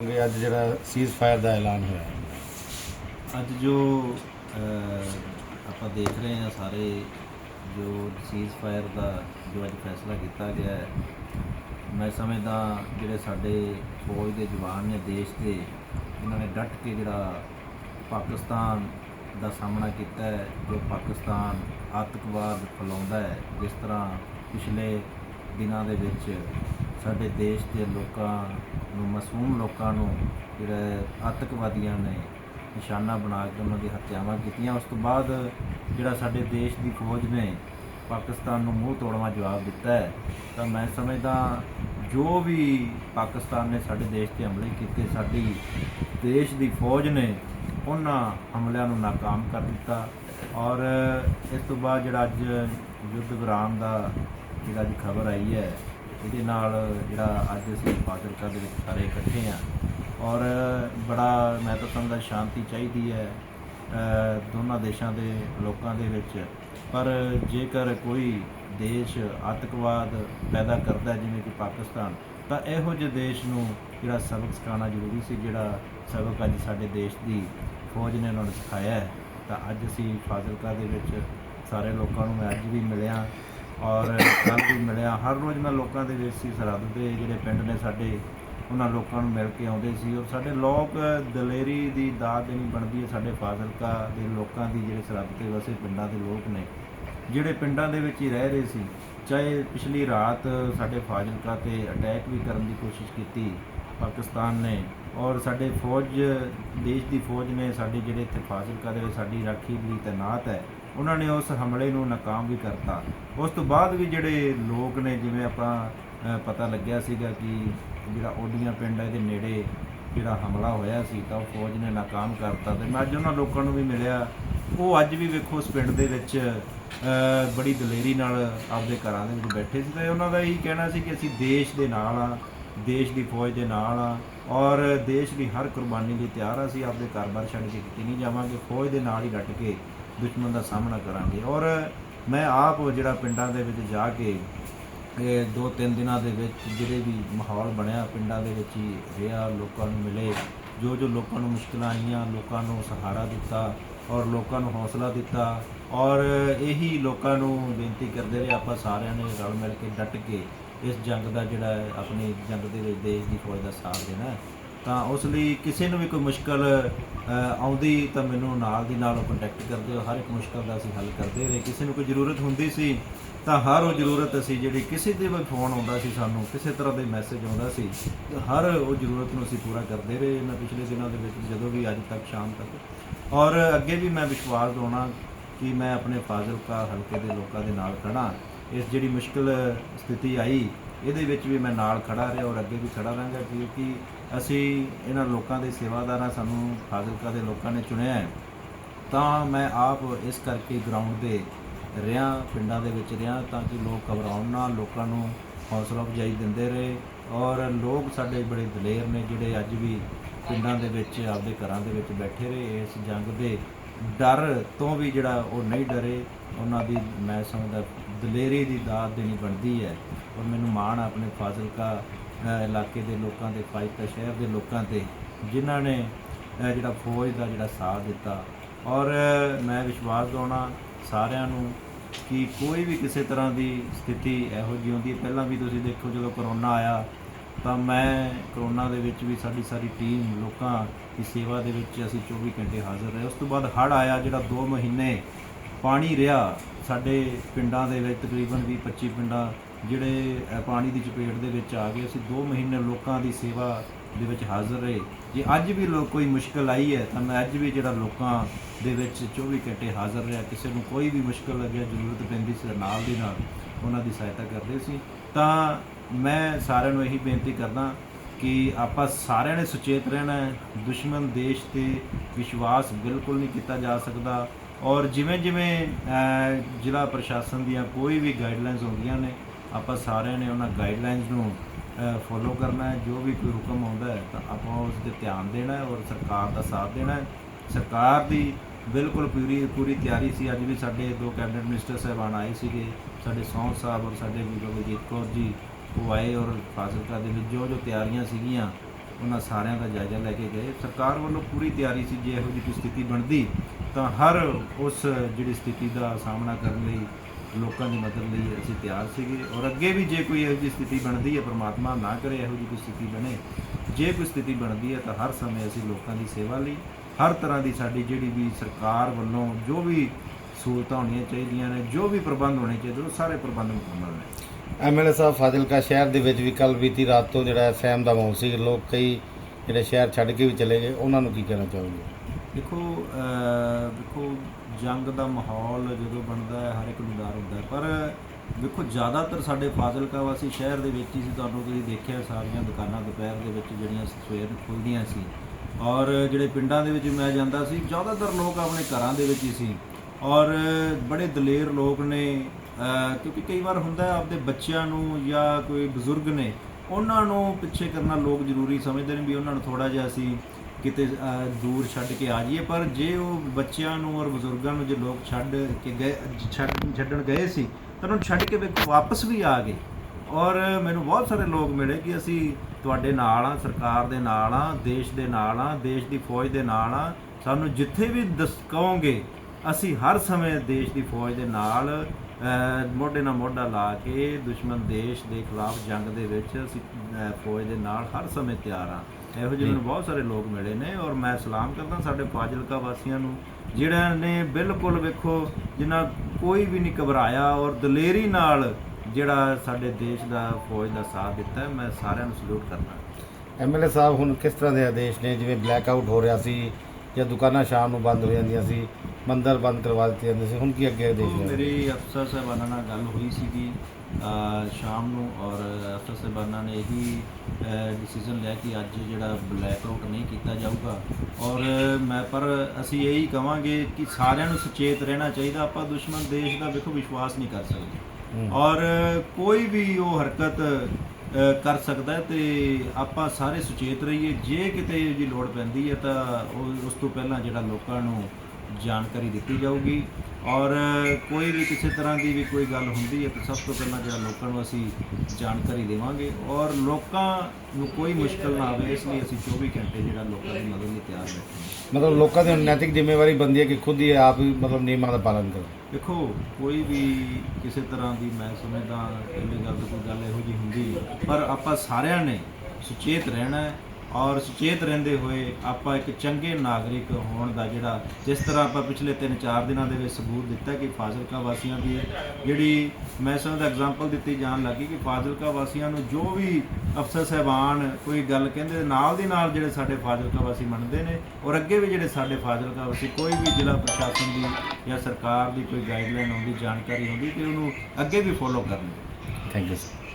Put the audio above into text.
ਕਿ ਅੱਜ ਜਿਹੜਾ ਸੀਜ਼ ਫਾਇਰ ਦਾ ਐਲਾਨ ਹੋਇਆ ਹੈ। ਅੱਜ ਜੋ ਅਹ, ਆਪਾਂ ਦੇਖ ਰਹੇ ਹਾਂ ਸਾਰੇ ਜੋ ਸੀਜ਼ ਫਾਇਰ ਦਾ ਜੋ ਅੱਜ ਫੈਸਲਾ ਕੀਤਾ ਗਿਆ ਹੈ ਮੈਂ ਸਮਝਦਾ ਜਿਹੜੇ ਸਾਡੇ ਫੌਜ ਦੇ ਜਵਾਨ ਨੇ ਦੇਸ਼ ਦੇ ਉਹਨਾਂ ਨੇ ਡਟ ਕੇ ਜਿਹੜਾ ਪਾਕਿਸਤਾਨ ਦਾ ਸਾਹਮਣਾ ਕੀਤਾ ਹੈ ਜੋ ਪਾਕਿਸਤਾਨ ਆਤੰਕਵਾਦ ਫੈਲਾਉਂਦਾ ਹੈ ਜਿਸ ਤਰ੍ਹਾਂ ਪਿਛਲੇ ਦਿਨਾਂ ਦੇ ਵਿੱਚ ਸਾਡੇ ਦੇਸ਼ ਦੇ ਲੋਕਾਂ ਮਾਸੂਮ ਲੋਕਾਂ ਨੂੰ ਜਿਹੜਾ ਆਤੰਕਵਾਦੀਆਂ ਨੇ ਨਿਸ਼ਾਨਾ ਬਣਾ ਕੇ ਉਹਨਾਂ ਦੀ ਹੱਤਿਆਵਾਂ ਕੀਤੀਆਂ। ਉਸ ਤੋਂ ਬਾਅਦ ਜਿਹੜਾ ਸਾਡੇ ਦੇਸ਼ ਦੀ ਫੌਜ ਨੇ ਪਾਕਿਸਤਾਨ ਨੂੰ ਮੂੰਹ ਤੋੜਵਾ ਜਵਾਬ ਦਿੱਤਾ ਹੈ, ਤਾਂ ਮੈਂ ਸਮਝਦਾ ਜੋ ਵੀ ਪਾਕਿਸਤਾਨ ਨੇ ਸਾਡੇ ਦੇਸ਼ ਤੇ ਹਮਲੇ ਕੀਤੇ, ਸਾਡੀ ਦੇਸ਼ ਦੀ ਫੌਜ ਨੇ ਉਹਨਾਂ ਹਮਲਿਆਂ ਨੂੰ ਨਾਕਾਮ ਕਰ ਦਿੱਤਾ। ਔਰ ਇਸ ਤੋਂ ਬਾਅਦ ਜਿਹੜਾ ਅੱਜ ਯੁੱਧ ਵਿਰਾਮ ਦਾ ਜਿਹੜਾ ਅੱਜ ਖਬਰ ਆਈ ਹੈ ਇਹਦੇ ਨਾਲ ਜਿਹੜਾ ਅੱਜ ਅਸੀਂ ਫਾਜ਼ਿਲਕਾ ਦੇ ਵਿੱਚ ਸਾਰੇ ਇਕੱਠੇ ਹਾਂ ਔਰ ਬੜਾ ਮੈਂ ਤਾਂ ਸਮਝਦਾ ਸ਼ਾਂਤੀ ਚਾਹੀਦੀ ਹੈ ਦੋਨਾਂ ਦੇਸ਼ਾਂ ਦੇ ਲੋਕਾਂ ਦੇ ਵਿੱਚ। ਪਰ ਜੇਕਰ ਕੋਈ ਦੇਸ਼ ਆਤੰਕਵਾਦ ਪੈਦਾ ਕਰਦਾ ਜਿਵੇਂ ਕਿ ਪਾਕਿਸਤਾਨ, ਤਾਂ ਇਹੋ ਜਿਹੇ ਦੇਸ਼ ਨੂੰ ਜਿਹੜਾ ਸਬਕ ਸਿਖਾਉਣਾ ਜ਼ਰੂਰੀ ਸੀ, ਜਿਹੜਾ ਸਬਕ ਅੱਜ ਸਾਡੇ ਦੇਸ਼ ਦੀ ਫੌਜ ਨੇ ਉਹਨਾਂ ਨੂੰ ਸਿਖਾਇਆ ਹੈ। ਤਾਂ ਅੱਜ ਅਸੀਂ ਫਾਜ਼ਿਲਕਾ ਦੇ ਵਿੱਚ ਸਾਰੇ ਲੋਕਾਂ ਨੂੰ ਮੈਂ ਅੱਜ ਵੀ ਮਿਲਿਆ ਔਰ ਕੱਲ੍ਹ ਵੀ ਮਿਲਿਆ। ਹਰ ਰੋਜ਼ ਮੈਂ ਲੋਕਾਂ ਦੇ ਵਿੱਚ ਸੀ ਸਰਹੱਦ ਦੇ ਜਿਹੜੇ ਪਿੰਡ ਨੇ ਸਾਡੇ, ਉਹਨਾਂ ਲੋਕਾਂ ਨੂੰ ਮਿਲ ਕੇ ਆਉਂਦੇ ਸੀ। ਔਰ ਸਾਡੇ ਲੋਕ ਦਲੇਰੀ ਦੀ ਦਾਤ ਦੇਣੀ ਬਣਦੀ ਹੈ ਸਾਡੇ ਫਾਜ਼ਿਲਕਾ ਦੇ ਲੋਕਾਂ ਦੀ, ਜਿਹੜੇ ਸਰਹੱਦ ਤੇ ਵਸੇ ਪਿੰਡਾਂ ਦੇ ਲੋਕ ਨੇ, ਜਿਹੜੇ ਪਿੰਡਾਂ ਦੇ ਵਿੱਚ ਹੀ ਰਹਿ ਰਹੇ ਸੀ, ਚਾਹੇ ਪਿਛਲੀ ਰਾਤ ਸਾਡੇ ਫਾਜ਼ਿਲਕਾ ਤੇ ਅਟੈਕ ਵੀ ਕਰਨ ਦੀ ਕੋਸ਼ਿਸ਼ ਕੀਤੀ ਪਾਕਿਸਤਾਨ ਨੇ ਔਰ ਸਾਡੇ ਫੌਜ, ਦੇਸ਼ ਦੀ ਫੌਜ ਨੇ ਸਾਡੇ ਜਿਹੜੇ ਇੱਥੇ ਫਾਜ਼ਿਲਕਾ ਦੇ ਸਾਡੀ ਰਾਖੀ ਲਈ ਤੈਨਾਤ ਹੈ, ਉਹਨਾਂ ਨੇ ਉਸ ਹਮਲੇ ਨੂੰ ਨਾਕਾਮ ਵੀ ਕਰਤਾ। ਉਸ ਤੋਂ ਬਾਅਦ ਵੀ ਜਿਹੜੇ ਲੋਕ ਨੇ, ਜਿਵੇਂ ਆਪਾਂ ਪਤਾ ਲੱਗਿਆ ਸੀਗਾ ਕਿ ਜਿਹੜਾ ਓਡੀਆਂ ਪਿੰਡ ਹੈ, ਇਹਦੇ ਨੇੜੇ ਜਿਹੜਾ ਹਮਲਾ ਹੋਇਆ ਸੀ, ਤਾਂ ਉਹ ਫੌਜ ਨੇ ਨਾਕਾਮ ਕਰਤਾ ਤੇ ਮੈਂ ਅੱਜ ਉਹਨਾਂ ਲੋਕਾਂ ਨੂੰ ਵੀ ਮਿਲਿਆ। ਉਹ ਅੱਜ ਵੀ ਵੇਖੋ ਉਸ ਪਿੰਡ ਦੇ ਵਿੱਚ ਬੜੀ ਦਲੇਰੀ ਨਾਲ ਆਪਦੇ ਘਰਾਂ ਦੇ ਵਿੱਚ ਬੈਠੇ ਸੀ ਤੇ ਉਹਨਾਂ ਦਾ ਇਹੀ ਕਹਿਣਾ ਸੀ ਕਿ ਅਸੀਂ ਦੇਸ਼ ਦੇ ਨਾਲ ਆ ਦੇਸ਼ ਦੀ ਫੌਜ ਦੇ ਨਾਲ ਆ ਔਰ ਦੇਸ਼ ਦੀ ਹਰ ਕੁਰਬਾਨੀ ਲਈ ਤਿਆਰ ਆ। ਅਸੀਂ ਆਪਦੇ ਘਰ-ਬਾਰ ਛੱਡ ਕੇ ਕਿਤੇ ਨਹੀਂ ਜਾਵਾਂਗੇ। ਫੌਜ ਦੇ ਨਾਲ ਹੀ ਡਟ ਕੇ ਦੁਸ਼ਮਣ ਦਾ ਸਾਹਮਣਾ ਕਰਾਂਗੇ। ਔਰ ਮੈਂ ਆਪ ਜਿਹੜਾ ਪਿੰਡਾਂ ਦੇ ਵਿੱਚ ਜਾ ਕੇ, ਇਹ ਦੋ ਤਿੰਨ ਦਿਨਾਂ ਦੇ ਵਿੱਚ ਜਿਹੜੇ ਵੀ ਮਾਹੌਲ ਬਣਿਆ, ਪਿੰਡਾਂ ਦੇ ਵਿੱਚ ਹੀ ਰਿਹਾ, ਲੋਕਾਂ ਨੂੰ ਮਿਲੇ ਜੋ ਜੋ ਲੋਕਾਂ ਨੂੰ ਮੁਸ਼ਕਲਾਂ ਆਈਆਂ, ਲੋਕਾਂ ਨੂੰ ਸਹਾਰਾ ਦਿੱਤਾ ਔਰ ਲੋਕਾਂ ਨੂੰ ਹੌਸਲਾ ਦਿੱਤਾ ਔਰ ਇਹੀ ਲੋਕਾਂ ਨੂੰ ਬੇਨਤੀ ਕਰਦੇ ਰਹੇ। ਆਪਾਂ ਸਾਰਿਆਂ ਨੇ ਰਲ ਮਿਲ ਕੇ ਡਟ ਕੇ ਇਸ ਜੰਗ ਦਾ ਜਿਹੜਾ ਹੈ, ਆਪਣੀ ਜੰਗ ਦੇ ਵਿੱਚ ਦੇਸ਼ ਦੀ ਫੌਜ ਦਾ ਸਾਥ ਦੇਣਾ ਹੈ। ਤਾਂ ਉਸ ਲਈ ਕਿਸੇ ਨੂੰ ਵੀ ਕੋਈ ਮੁਸ਼ਕਲ ਅ, ਆਉਂਦੀ ਤਾਂ ਮੈਨੂੰ ਨਾਲ ਦੀ ਨਾਲ ਕੰਟੈਕਟ ਕਰਦੇ ਹੋ। ਹਰ ਇੱਕ ਮੁਸ਼ਕਲ ਦਾ ਅਸੀਂ ਹੱਲ ਕਰਦੇ ਰਹੇ। ਕਿਸੇ ਨੂੰ ਕੋਈ ਜ਼ਰੂਰਤ ਹੁੰਦੀ ਸੀ ਤਾਂ ਹਰ ਉਹ ਜ਼ਰੂਰਤ ਅਸੀਂ ਜਿਹੜੀ ਕਿਸੇ ਦੇ ਵੀ ਫੋਨ ਆਉਂਦਾ ਸੀ ਸਾਨੂੰ ਕਿਸੇ ਤਰ੍ਹਾਂ ਦੇ ਮੈਸੇਜ ਆਉਂਦਾ ਸੀ ਤਾਂ ਹਰ ਉਹ ਜ਼ਰੂਰਤ ਨੂੰ ਅਸੀਂ ਪੂਰਾ ਕਰਦੇ ਰਹੇ। ਇਹਨਾਂ ਪਿਛਲੇ ਦਿਨਾਂ ਦੇ ਵਿੱਚ ਜਦੋਂ ਵੀ ਅੱਜ ਤੱਕ ਸ਼ਾਮ ਤੱਕ ਔਰ ਅੱਗੇ ਵੀ ਮੈਂ ਵਿਸ਼ਵਾਸ ਦਿਵਾਉਣਾ ਕਿ ਮੈਂ ਆਪਣੇ ਫਾਜ਼ਿਲਕਾ ਹਲਕੇ ਦੇ ਲੋਕਾਂ ਦੇ ਨਾਲ ਖੜਾ ਇਸ ਜਿਹੜੀ ਮੁਸ਼ਕਲ ਸਥਿਤੀ ਆਈ, ਇਹਦੇ ਵਿੱਚ ਵੀ ਮੈਂ ਨਾਲ ਖੜਾ ਰਿਹਾ ਔਰ ਅੱਗੇ ਵੀ ਖੜਾ ਰਹਾਂਗਾ ਕਿਉਂਕਿ ਅਸੀਂ ਇਹਨਾਂ ਲੋਕਾਂ ਦੇ ਸੇਵਾਦਾਰਾਂ ਸਾਨੂੰ ਫਾਜ਼ਿਲਕਾ ਦੇ ਲੋਕਾਂ ਨੇ ਚੁਣਿਆ ਹੈ। ਤਾਂ ਮੈਂ ਆਪ ਇਸ ਕਰਕੇ ਗਰਾਊਂਡ ਦੇ ਰਿਆਂ ਪਿੰਡਾਂ ਦੇ ਵਿੱਚ ਰਿਆਂ ਤਾਂ ਕਿ ਲੋਕ ਘਬਰਾਉਣ ਨਾ, ਲੋਕਾਂ ਨੂੰ ਹੌਸਲਾ ਅਫਜ਼ਾਈ ਦਿੰਦੇ ਰਹੇ ਔਰ ਲੋਕ ਸਾਡੇ ਬੜੇ ਦਲੇਰ ਨੇ ਜਿਹੜੇ ਅੱਜ ਵੀ ਪਿੰਡਾਂ ਦੇ ਵਿੱਚ, ਆਪਦੇ ਘਰਾਂ ਦੇ ਵਿੱਚ ਬੈਠੇ ਰਹੇ। ਇਸ ਜੰਗ ਦੇ ਡਰ ਤੋਂ ਵੀ ਜਿਹੜਾ ਉਹ ਨਹੀਂ ਡਰੇ, ਉਹਨਾਂ ਦੀ ਮੈਂ ਸਮਝਦਾ ਦਲੇਰੀ ਦੀ ਦਾਤ ਦੇਣੀ ਬਣਦੀ ਹੈ ਔਰ ਮੈਨੂੰ ਮਾਣ ਆ ਆਪਣੇ ਫਾਜ਼ਿਲਕਾ ਇਲਾਕੇ ਦੇ ਲੋਕਾਂ ਤੇ ਫਾਜ਼ਿਲਕਾ ਸ਼ਹਿਰ ਦੇ ਲੋਕਾਂ ਤੇ, ਜਿਨ੍ਹਾਂ ਨੇ ਜਿਹੜਾ ਫੌਜ ਦਾ ਜਿਹੜਾ ਸਾਥ ਦਿੱਤਾ। ਔਰ ਮੈਂ ਵਿਸ਼ਵਾਸ ਦਵਾਉਣਾ ਸਾਰਿਆਂ ਨੂੰ ਕਿ ਕੋਈ ਵੀ ਕਿਸੇ ਤਰ੍ਹਾਂ ਦੀ ਸਥਿਤੀ ਇਹੋ ਜਿਹੀ ਹੁੰਦੀ ਹੈ। ਪਹਿਲਾਂ ਵੀ ਤੁਸੀਂ ਦੇਖੋ, ਜਦੋਂ ਕਰੋਨਾ ਆਇਆ, ਤਾਂ ਮੈਂ ਕਰੋਨਾ ਦੇ ਵਿੱਚ ਵੀ ਸਾਡੀ ਸਾਰੀ ਟੀਮ, ਲੋਕਾਂ ਦੀ ਸੇਵਾ ਦੇ ਵਿੱਚ ਅਸੀਂ 24 ਘੰਟੇ ਹਾਜ਼ਰ ਰਹੇ। ਉਸ ਤੋਂ ਬਾਅਦ ਹੜ੍ਹ ਆਇਆ, ਜਿਹੜਾ 2 ਮਹੀਨੇ ਪਾਣੀ ਰਿਹਾ ਸਾਡੇ ਪਿੰਡਾਂ ਦੇ ਵਿੱਚ ਤਕਰੀਬਨ 20 25 ਪਿੰਡਾਂ ਜਿਹੜੇ ਪਾਣੀ ਦੀ ਚਪੇਟ ਦੇ ਵਿੱਚ ਆ ਗਏ। ਅਸੀਂ 2 ਮਹੀਨੇ ਲੋਕਾਂ ਦੀ ਸੇਵਾ ਦੇ ਵਿੱਚ ਹਾਜ਼ਰ ਰਹੇ। ਜੇ ਅੱਜ ਵੀ ਲੋਕ ਕੋਈ ਮੁਸ਼ਕਲ ਆਈ ਹੈ, ਤਾਂ ਮੈਂ ਅੱਜ ਵੀ ਜਿਹੜਾ ਲੋਕਾਂ ਦੇ ਵਿੱਚ 24 ਘੰਟੇ ਹਾਜ਼ਰ ਰਿਹਾ, ਕਿਸੇ ਨੂੰ ਕੋਈ ਵੀ ਮੁਸ਼ਕਲ ਲੱਗਿਆ, ਜ਼ਰੂਰਤ ਪੈਂਦੀ ਸੀ ਨਾਲ ਦੀ ਨਾਲ ਉਹਨਾਂ ਦੀ ਸਹਾਇਤਾ ਕਰਦੇ ਸੀ। ਤਾਂ ਮੈਂ ਸਾਰਿਆਂ ਨੂੰ ਇਹੀ ਬੇਨਤੀ ਕਰਦਾ ਕਿ ਆਪਾਂ ਸਾਰਿਆਂ ਨੇ ਸੁਚੇਤ ਰਹਿਣਾ ਹੈ। ਦੁਸ਼ਮਣ ਦੇਸ਼ ਤੇ ਵਿਸ਼ਵਾਸ ਬਿਲਕੁਲ ਨਹੀਂ ਕੀਤਾ ਜਾ ਸਕਦਾ। ਔਰ ਜਿਵੇਂ ਜਿਵੇਂ ਜ਼ਿਲ੍ਹਾ ਪ੍ਰਸ਼ਾਸਨ ਦੀਆਂ ਕੋਈ ਵੀ ਗਾਈਡਲਾਈਨਸ ਹੁੰਦੀਆਂ ਨੇ, ਆਪਾਂ ਸਾਰਿਆਂ ਨੇ ਉਹਨਾਂ ਗਾਈਡਲਾਈਨਸ ਨੂੰ ਫੋਲੋ ਕਰਨਾ ਹੈ। ਜੋ ਵੀ ਕੋਈ ਹੁਕਮ ਆਉਂਦਾ ਹੈ, ਤਾਂ ਆਪਾਂ ਉਸ ਤੇ ਧਿਆਨ ਦੇਣਾ ਹੈ ਔਰ ਸਰਕਾਰ ਦਾ ਸਾਥ ਦੇਣਾ ਹੈ। ਸਰਕਾਰ ਦੀ ਬਿਲਕੁਲ ਪੂਰੀ ਪੂਰੀ ਤਿਆਰੀ ਸੀ। ਅੱਜ ਵੀ ਸਾਡੇ ਦੋ ਕੈਬਨਿਟ ਮਿਨਿਸਟਰ ਸਾਹਿਬਾਨ ਆਏ ਸੀਗੇ। ਸਾਡੇ ਸੌਂਹ ਸਾਹਿਬ ਔਰ ਸਾਡੇ ਬੀਬਾ ਬਲਜੀਤ ਕੌਰ ਜੀ, ਉਹ ਆਏ ਔਰ ਫਾਜ਼ਿਲਕਾ ਦੇ ਵਿੱਚ ਜੋ ਜੋ ਤਿਆਰੀਆਂ ਸੀਗੀਆਂ, ਉਹਨਾਂ ਸਾਰਿਆਂ ਦਾ ਜਾਇਜ਼ਾ ਲੈ ਕੇ ਗਏ। ਸਰਕਾਰ ਵੱਲੋਂ ਪੂਰੀ ਤਿਆਰੀ ਸੀ, ਜੇ ਇਹੋ ਜਿਹੀ ਕੋਈ ਸਥਿਤੀ ਬਣਦੀ ਤਾਂ ਹਰ ਉਸ ਜਿਹੜੀ ਸਥਿਤੀ ਦਾ ਸਾਹਮਣਾ ਕਰਨ ਲਈ ਲੋਕਾਂ ਦੀ ਮਦਦ ਲਈ ਅਸੀਂ ਤਿਆਰ ਸੀਗੇ। ਔਰ ਅੱਗੇ ਵੀ ਜੇ ਕੋਈ ਇਹੋ ਜਿਹੀ ਸਥਿਤੀ ਬਣਦੀ ਹੈ, ਪ੍ਰਮਾਤਮਾ ਨਾ ਕਰੇ ਇਹੋ ਜਿਹੀ ਕੋਈ ਸਥਿਤੀ ਬਣੇ, ਜੇ ਕੋਈ ਸਥਿਤੀ ਬਣਦੀ ਹੈ ਤਾਂ ਹਰ ਸਮੇਂ ਅਸੀਂ ਲੋਕਾਂ ਦੀ ਸੇਵਾ ਲਈ, ਹਰ ਤਰ੍ਹਾਂ ਦੀ ਸਾਡੀ ਜਿਹੜੀ ਵੀ ਸਰਕਾਰ ਵੱਲੋਂ ਜੋ ਵੀ ਸਹੂਲਤਾਂ ਹੋਣੀਆਂ ਚਾਹੀਦੀਆਂ ਨੇ, ਜੋ ਵੀ ਪ੍ਰਬੰਧ ਹੋਣੇ ਚਾਹੀਦੇ ਉਹ ਸਾਰੇ ਪ੍ਰਬੰਧ ਮੁਕੰਮਲ ਨੇ। ਐਮਐਲਏ ਸਾਹਿਬ, ਫਾਜ਼ਿਲਕਾ ਸ਼ਹਿਰ ਦੇ ਵਿੱਚ ਵੀ ਕੱਲ ਬੀਤੀ ਰਾਤ ਤੋਂ ਜਿਹੜਾ ਸਹਿਮ ਦਾ ਮਾਹੌਲ ਸੀ, ਲੋਕ ਕਈ ਜਿਹੜੇ ਸ਼ਹਿਰ ਛੱਡ ਕੇ ਵੀ ਚਲੇ ਗਏ, ਉਹਨਾਂ ਨੂੰ ਕੀ ਕਹਿਣਾ ਚਾਹੋਗੇ? ਦੇਖੋ ਦੇਖੋ, ਜੰਗ ਦਾ ਮਾਹੌਲ ਜਦੋਂ ਬਣਦਾ ਹੈ, ਹਰ ਇੱਕ ਨੂੰ ਡਰ ਹੁੰਦਾ ਪਰ ਦੇਖੋ, ਜ਼ਿਆਦਾਤਰ ਸਾਡੇ ਫਾਜ਼ਿਲਕਾ ਵਾਸੀ ਸ਼ਹਿਰ ਦੇ ਵਿੱਚ ਹੀ ਸੀ, ਤੁਹਾਨੂੰ ਤੁਸੀਂ ਦੇਖਿਆ ਸਾਰੀਆਂ ਦੁਕਾਨਾਂ ਦੁਪਹਿਰ ਦੇ ਵਿੱਚ ਜਿਹੜੀਆਂ ਸਵੇਰ ਨੂੰ ਖੁੱਲਦੀਆਂ ਸੀ। ਔਰ ਜਿਹੜੇ ਪਿੰਡਾਂ ਦੇ ਵਿੱਚ ਮੈਂ ਜਾਂਦਾ ਸੀ, ਜ਼ਿਆਦਾਤਰ ਲੋਕ ਆਪਣੇ ਘਰਾਂ ਦੇ ਵਿੱਚ ਹੀ ਸੀ। ਔਰ ਬੜੇ ਦਲੇਰ ਲੋਕ ਨੇ ਕਿਉਂਕਿ ਕਈ ਵਾਰ ਹੁੰਦਾ ਆਪਦੇ ਬੱਚਿਆਂ ਨੂੰ ਜਾਂ ਕੋਈ ਬਜ਼ੁਰਗ ਨੇ, ਉਹਨਾਂ ਨੂੰ ਪਿੱਛੇ ਕਰਨਾ ਲੋਕ ਜ਼ਰੂਰੀ ਸਮਝਦੇ ਨੇ ਵੀ ਉਹਨਾਂ ਨੂੰ ਥੋੜਾ ਜਿਹਾ ਅਸੀਂ ਕਿਤੇ ਦੂਰ ਛੱਡ ਕੇ ਆ ਜਾਈਏ। ਪਰ ਜੇ ਉਹ ਬੱਚਿਆਂ ਨੂੰ ਔਰ ਬਜ਼ੁਰਗਾਂ ਨੂੰ ਜੇ ਲੋਕ ਛੱਡ ਕੇ ਗਏ, ਛੱਡ, ਛੱਡਣ ਗਏ ਸੀ, ਤਾਂ ਉਹਨੂੰ ਛੱਡ ਕੇ ਵੇਖੋ ਵਾਪਸ ਵੀ ਆ ਗਏ। ਔਰ ਮੈਨੂੰ ਬਹੁਤ ਸਾਰੇ ਲੋਕ ਮਿਲੇ ਕਿ ਅਸੀਂ ਤੁਹਾਡੇ ਨਾਲ ਆ ਸਰਕਾਰ ਦੇ ਨਾਲ ਆ ਦੇਸ਼ ਦੇ ਨਾਲ ਆ ਦੇਸ਼ ਦੀ ਫੌਜ ਦੇ ਨਾਲ ਆ ਸਾਨੂੰ ਜਿੱਥੇ ਵੀ ਦਸ, ਕਹੋਗੇ, ਅਸੀਂ ਹਰ ਸਮੇਂ ਦੇਸ਼ ਦੀ ਫੌਜ ਦੇ ਨਾਲ ਮੋਢੇ ਨਾਲ ਮੋਢਾ ਲਾ ਕੇ ਦੁਸ਼ਮਣ ਦੇਸ਼ ਦੇ ਖਿਲਾਫ ਜੰਗ ਦੇ ਵਿੱਚ ਅਸੀਂ ਫੌਜ ਦੇ ਨਾਲ ਹਰ ਸਮੇਂ ਤਿਆਰ ਆ ਇਹੋ ਜਿਹੇ ਮੈਨੂੰ ਬਹੁਤ ਸਾਰੇ ਲੋਕ ਮਿਲੇ ਨੇ ਔਰ ਮੈਂ ਸਲਾਮ ਕਰਦਾ ਸਾਡੇ ਫਾਜ਼ਿਲਕਾ ਵਾਸੀਆਂ ਨੂੰ ਜਿਹੜਾ ਨੇ ਬਿਲਕੁਲ ਵੇਖੋ ਜਿਨ੍ਹਾਂ ਕੋਈ ਵੀ ਨਹੀਂ ਘਬਰਾਇਆ ਔਰ ਦਲੇਰੀ ਨਾਲ ਜਿਹੜਾ ਸਾਡੇ ਦੇਸ਼ ਦਾ ਫੌਜ ਦਾ ਸਾਥ ਦਿੱਤਾ ਮੈਂ ਸਾਰਿਆਂ ਨੂੰ ਸਲੂਟ ਕਰਦਾ। ਐਮਐਲਏ ਸਾਹਿਬ ਹੁਣ ਕਿਸ ਤਰ੍ਹਾਂ ਦੇ ਆਦੇਸ਼ ਨੇ? ਜਿਵੇਂ ਬਲੈਕ ਆਊਟ ਹੋ ਰਿਹਾ ਸੀ ਜਾਂ ਦੁਕਾਨਾਂ ਸ਼ਾਮ ਨੂੰ ਬੰਦ ਹੋ ਜਾਂਦੀਆਂ ਸੀ ਮੰਦਰ ਬੰਦ ਕਰਵਾ ਦਿੱਤੇ ਜਾਂਦੇ ਸੀ ਹੁਣ ਕੀ ਅੱਗੇ ਆਦੇਸ਼ ਦੇਖੋ ਨੇ ਮੇਰੀ ਅਫਸਰ ਸਾਹਿਬਾਨਾਂ ਨਾਲ ਗੱਲ ਹੋਈ ਸੀਗੀ ਅਹ ਸ਼ਾਮ ਨੂੰ ਔਰ ਅਫਸਰ ਸਾਹਿਬਾਨਾਂ ਨੇ ਇਹੀ ਡਿਸੀਜਨ ਲਿਆ ਕਿ ਅੱਜ ਜਿਹੜਾ ਬਲੈਕ ਆਊਟ ਨਹੀਂ ਕੀਤਾ ਜਾਊਗਾ। ਔਰ ਮੈਂ ਪਰ ਅਸੀਂ ਇਹੀ ਕਵਾਂਗੇ ਕਿ ਸਾਰਿਆਂ ਨੂੰ ਸੁਚੇਤ ਰਹਿਣਾ ਚਾਹੀਦਾ ਆਪਾਂ ਦੁਸ਼ਮਣ ਦੇਸ਼ ਦਾ ਵੇਖੋ ਵਿਸ਼ਵਾਸ ਨਹੀਂ ਕਰ ਸਕਦੇ। ਹੂੰ। ਔਰ ਕੋਈ ਵੀ ਉਹ ਹਰਕਤ ਕਰ ਸਕਦਾ ਹੈ ਤੇ ਆਪਾਂ ਸਾਰੇ ਸੁਚੇਤ ਰਹੀਏ। ਜੇ ਕਿਤੇ ਇਹੋ ਜਿਹੀ ਲੋੜ ਪੈਂਦੀ ਹੈ ਤਾਂ ਉਹ ਉਸ ਤੋਂ ਪਹਿਲਾਂ ਜਿਹੜਾ ਲੋਕਾਂ ਨੂੰ ਜਾਣਕਾਰੀ ਦਿੱਤੀ ਜਾਊਗੀ। ਔਰ ਕੋਈ ਵੀ ਕਿਸੇ ਤਰ੍ਹਾਂ ਦੀ ਵੀ ਕੋਈ ਗੱਲ ਹੁੰਦੀ ਹੈ ਤਾਂ ਸਭ ਤੋਂ ਪਹਿਲਾਂ ਜਿਹੜਾ ਲੋਕਾਂ ਨੂੰ ਅਸੀਂ ਜਾਣਕਾਰੀ ਦੇਵਾਂਗੇ। ਔਰ ਲੋਕਾਂ ਨੂੰ ਕੋਈ ਮੁਸ਼ਕਲ ਨਾ ਆਵੇ ਇਸ ਲਈ ਅਸੀਂ 24 ਘੰਟੇ ਜਿਹੜਾ ਲੋਕਾਂ ਦੀ ਮਦਦ ਲਈ ਤਿਆਰ ਬੈਠੇ ਹਾਂ। ਮਤਲਬ ਲੋਕਾਂ ਦੀ ਨੈਤਿਕ ਜ਼ਿੰਮੇਵਾਰੀ ਬਣਦੀ ਹੈ ਕਿ ਖੁਦ ਹੀ ਆਪ ਮਤਲਬ ਨਿਯਮਾਂ ਦਾ ਪਾਲਨ ਕਰਨ ਦੇਖੋ ਕੋਈ ਵੀ ਕਿਸੇ ਤਰ੍ਹਾਂ ਦੀ ਮੈਂ ਸਮਝਦਾ ਪਹਿਲੀ ਗੱਲ ਕੋਈ ਗੱਲ ਇਹੋ ਜੀ ਹੁੰਦੀ ਹੈ। ਪਰ ਆਪਾਂ ਸਾਰਿਆਂ ਨੇ ਸੁਚੇਤ ਰਹਿਣਾ ਹੈ। ਔਰ ਸੁਚੇਤ ਰਹਿੰਦੇ ਹੋਏ ਆਪਾਂ ਇੱਕ ਚੰਗੇ ਨਾਗਰਿਕ ਹੋਣ ਦਾ ਜਿਹੜਾ, ਜਿਸ ਤਰ੍ਹਾਂ ਆਪਾਂ ਪਿਛਲੇ 3-4 ਦਿਨਾਂ ਦੇ ਵਿੱਚ ਸਬੂਤ ਦਿੱਤਾ ਕਿ ਫਾਜ਼ਿਲਕਾ ਵਾਸੀਆਂ ਦੀ ਜਿਹੜੀ, ਮੈਂ ਸਮਝਦਾ ਐਗਜ਼ਾਮਪਲ ਦਿੱਤੀ ਜਾਣ ਲੱਗੀ ਕਿ ਫਾਜ਼ਿਲਕਾ ਵਾਸੀਆਂ ਨੂੰ ਜੋ ਵੀ ਅਫਸਰ ਸਹਿਬਾਨ ਕੋਈ ਗੱਲ ਕਹਿੰਦੇ ਨਾਲ ਦੀ ਨਾਲ ਜਿਹੜੇ ਸਾਡੇ ਫਾਜ਼ਿਲਕਾ ਵਾਸੀ ਮੰਨਦੇ ਨੇ ਔਰ ਅੱਗੇ ਵੀ ਜਿਹੜੇ ਸਾਡੇ ਫਾਜ਼ਿਲਕਾ ਵਾਸੀ, ਕੋਈ ਵੀ ਜ਼ਿਲ੍ਹਾ ਪ੍ਰਸ਼ਾਸਨ ਦੀ ਜਾਂ ਸਰਕਾਰ ਦੀ ਕੋਈ ਗਾਈਡਲਾਈਨ ਆਉਂਦੀ, ਜਾਣਕਾਰੀ ਆਉਂਦੀ, ਤੇ ਉਹਨੂੰ ਅੱਗੇ ਵੀ ਫੋਲੋ ਕਰਨਗੇ। Thank you